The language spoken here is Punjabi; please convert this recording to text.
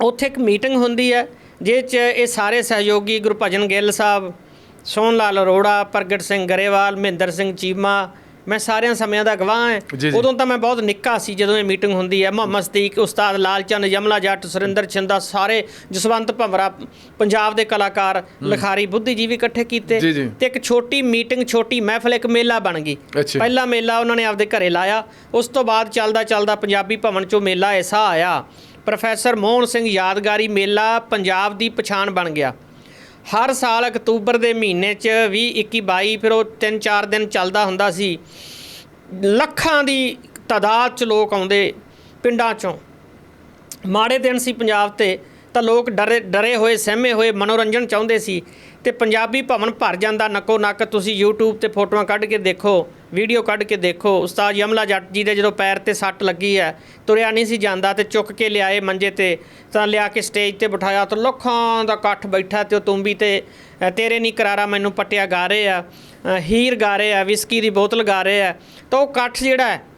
ਉੱਥੇ ਇੱਕ ਮੀਟਿੰਗ ਹੁੰਦੀ ਹੈ ਜਿਹ 'ਚ ਇਹ ਸਾਰੇ ਸਹਿਯੋਗੀ ਗੁਰਭਜਨ ਗਿੱਲ ਸਾਹਿਬ ਸੋਹਣ ਲਾਲ ਅਰੋੜਾ ਪ੍ਰਗਟ ਸਿੰਘ ਗਰੇਵਾਲ ਮਹਿੰਦਰ ਸਿੰਘ ਚੀਮਾ ਮੈਂ ਸਾਰਿਆਂ ਸਮਿਆਂ ਦਾ ਗਵਾਹ ਜੀ, ਹਾਂ ਜੀ। ਉਦੋਂ ਤਾਂ ਮੈਂ ਬਹੁਤ ਨਿੱਕਾ ਸੀ ਜਦੋਂ ਇਹ ਮੀਟਿੰਗ ਹੁੰਦੀ ਹੈ ਮੁਹੰਮਦ ਸਦੀਕ ਉਸਤਾਦ ਲਾਲਚੰਦ ਯਮਲਾ ਜੱਟ ਸੁਰਿੰਦਰ ਛਿੰਦਾ ਸਾਰੇ ਜਸਵੰਤ ਭੰਵਰਾ ਪੰਜਾਬ ਦੇ ਕਲਾਕਾਰ ਲਿਖਾਰੀ ਬੁੱਧੀਜੀਵੀ ਇਕੱਠੇ ਕੀਤੇ ਜੀ, ਜੀ। ਤੇ ਇੱਕ ਛੋਟੀ ਮੀਟਿੰਗ ਛੋਟੀ ਮਹਿਫਲ ਇੱਕ ਮੇਲਾ ਬਣ ਗਈ। ਪਹਿਲਾ ਮੇਲਾ ਉਹਨਾਂ ਨੇ ਆਪਦੇ ਘਰੇ ਲਾਇਆ ਉਸ ਤੋਂ ਬਾਅਦ ਚੱਲਦਾ ਚੱਲਦਾ ਪੰਜਾਬੀ ਭਵਨ ਚੋਂ ਮੇਲਾ ਐਸਾ ਆਇਆ ਪ੍ਰੋਫੈਸਰ ਮੋਹਨ ਸਿੰਘ ਯਾਦਗਾਰੀ ਮੇਲਾ ਪੰਜਾਬ ਦੀ ਪਛਾਣ ਬਣ ਗਿਆ। ਹਰ ਸਾਲ ਅਕਤੂਬਰ ਦੇ ਮਹੀਨੇ 'ਚ 20 21 22 ਫਿਰ ਉਹ 3-4 ਦਿਨ ਚੱਲਦਾ ਹੁੰਦਾ ਸੀ। ਲੱਖਾਂ ਦੀ ਤਾਦਾਦ 'ਚ ਲੋਕ ਆਉਂਦੇ ਪਿੰਡਾਂ 'ਚੋਂ। ਮਾੜੇ ਦਿਨ ਸੀ ਪੰਜਾਬ ਤੇ। ਤਾਂ ਲੋਕ ਡਰੇ ਡਰੇ ਹੋਏ, ਸਹਿਮੇ ਹੋਏ, ਮਨੋਰੰਜਨ ਚਾਹੁੰਦੇ ਸੀ ਤੇ ਪੰਜਾਬੀ ਭਵਨ ਭਰ ਜਾਂਦਾ ਨੱਕੋ ਨੱਕ। ਤੁਸੀਂ YouTube ਤੇ ਫੋਟੋਆਂ ਕੱਢ ਕੇ ਦੇਖੋ, ਵੀਡੀਓ ਕੱਢ ਕੇ ਦੇਖੋ। ਉਸਤਾਦ ਯਮਲਾ ਜੱਟ ਜੀ ਦੇ ਜਦੋਂ ਪੈਰ ਤੇ ਸੱਟ ਲੱਗੀ ਹੈ, ਤੁਰਿਆ ਨਹੀਂ ਸੀ ਜਾਂਦਾ ਤੇ ਚੁੱਕ ਕੇ ਲਿਆਏ ਮੰਜੇ ਤੇ, ਤਾਂ ਲਿਆ ਕੇ ਸਟੇਜ ਤੇ ਬਿਠਾਇਆ ਤਾਂ ਲੱਖਾਂ ਦਾ ਇਕੱਠ ਬੈਠਾ ਤੇ ਉਹ ਤੁੰਬੀ ਤੇ ਤੇਰੇ ਨਹੀਂ ਕਰਾਰਾ ਮੈਨੂੰ ਪੱਟਿਆ ਗਾ ਰਹੇ ਆ ਹੀਰ ਗਾ ਰਹੇ ਆ ਵਿਸਕੀ ਦੀ ਬੋਤਲ ਗਾ ਰਹੇ। ਆ ਤਾਂ ਉਹ ਇਕੱਠ ਜਿਹੜਾ